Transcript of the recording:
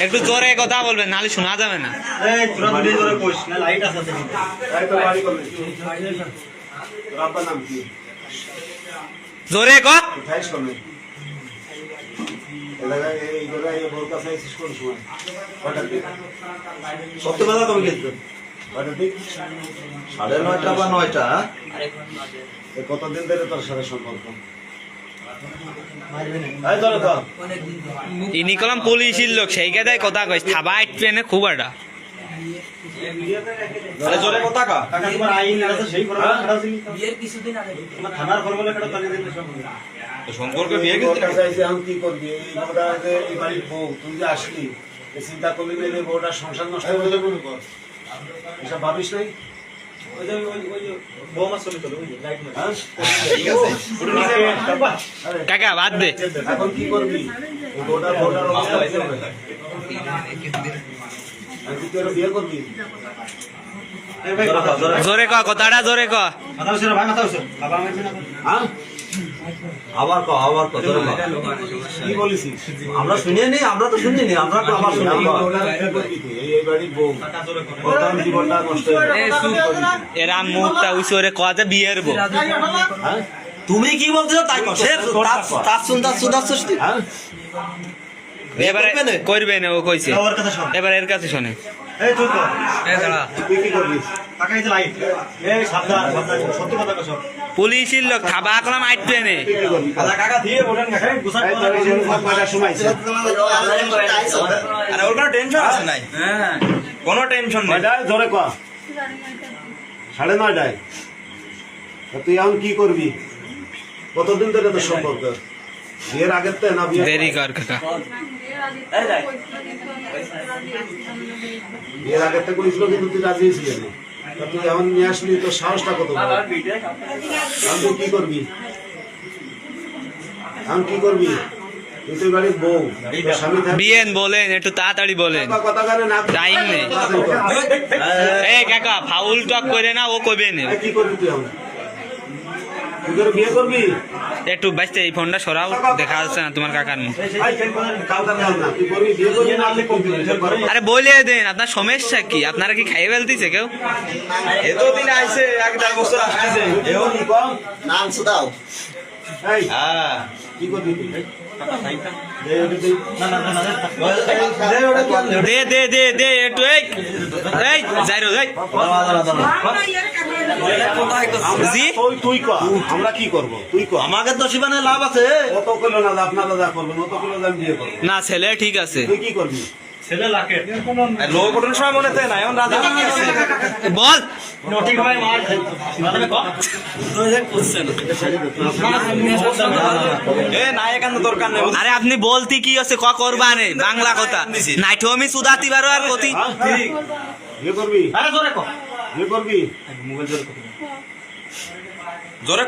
একটু জোরে কথা বলবেন নাহলে শোনা যাবে না। জোরে ক। কথা কবে গেছিল সাড়ে নয়টা বা নয়টা কতদিন ধরে তোর সাথে সম্পর্ক? ইনি কলম পুলিশের লোক সেই কেদায় কথা কইস থাবা আইট ট্রেনে খুব একটা। সম্পর্ক। বিয়ে আইসে এখন কি করবি? এই বউটা যে এই বাড়ির বউ, তুই যে আসলি, চিন্তা করলি সংসার নষ্ট কর। এসব ভাবিস নাই? হ্যাঁ? কাকা বাদ দে এখন কি করবি অবস্থা তুই বিয়ে করবি জোরে ক কথাটা জোরে ক হ্যাঁ? আবার কো আবার কো। কি বলিস আমরা শুনিয়ে নি আমরা তো শুনিনি আমরা তো আবার শুনি এই কি তুই? এই- এই বউ জীবনটা নষ্ট এরা মুখটা উইসে ওরে কয়া বিয়ের বউ হ্যাঁ? তুমি কি বলছো তাই কো সে তার- শুনতা শুনতা সৃষ্টি হ্যাঁ? এবারে করবে না? ও কইছে এবার এর কাছে শোনে তুই কি করবি পুলিশের লোক থাবা কলম আইট ট্রেনে তুই কি করবি কাকা দিয়ে বলেন কাকা এই তোর এই জন্য কয়টার আরে ওর কোনো টেনশন আছে নাই? হ্যাঁ কোনো টেনশন নেই? জোরে কয়া। সাড়ে নয়টায় তুই এখন কি করবি? কতদিন ধরে তোর সম্পর্ক? বিয়ের আগের তো না বিয়ে দেরি কর কাকা। বিয়ের আগের থেকে কইছিল কিন্তু তুই রাজি ছিলি না তা তুই এখন নিয়ে আসলি তোর সাহসটা কত এখন তুই কি করবি? এখন কি করবি? তুই বাড়ির বউ তোর স্বামী থাকবে বিয়েন বলেন একটু তাড়াতাড়ি বলেন। কথা কানে না টাইম নেই। এ কাকা ফাউল টক করে না ও কবে না। কি করবি তুই এখন? তুই বিয়ে করবি? একটু বাঁচতে এই ফোনটা সরাও দেখা যাচ্ছে না তোমার কাকার মুখ। আরে বলে দেন আপনার সমস্যা কি? আপনারা কি খাইয়ে ফেলতেছে কেউ? এতদিন আইছে এক দেড় বছর আসতেছে এও নি কম? নাম শুধাও হ্যাঁ। কি করবি দে দে। দে দে দে দে একটু এই এই যাই রো এই। জি তুই তুই আমরা কি করব তুই ক আমাকে তো শিবানে লাভ আছে অত কইলো না আপনারা যা করবেন অত কইলো আমি বিয়ে করব না ছেলে ঠিক আছে তুই কি করবি লোক ওঠানোর সময় মনে হয় না এখন রাজা বল এ না এখানে দরকার নেই আরে আপনি বলতে কি আছে ক করবা নে বাংলা কথা নাইটো আমি সুদাতি পারো আর কতি হ্যাঁ? বিয়ে করবি মোবাইল করবি জোরে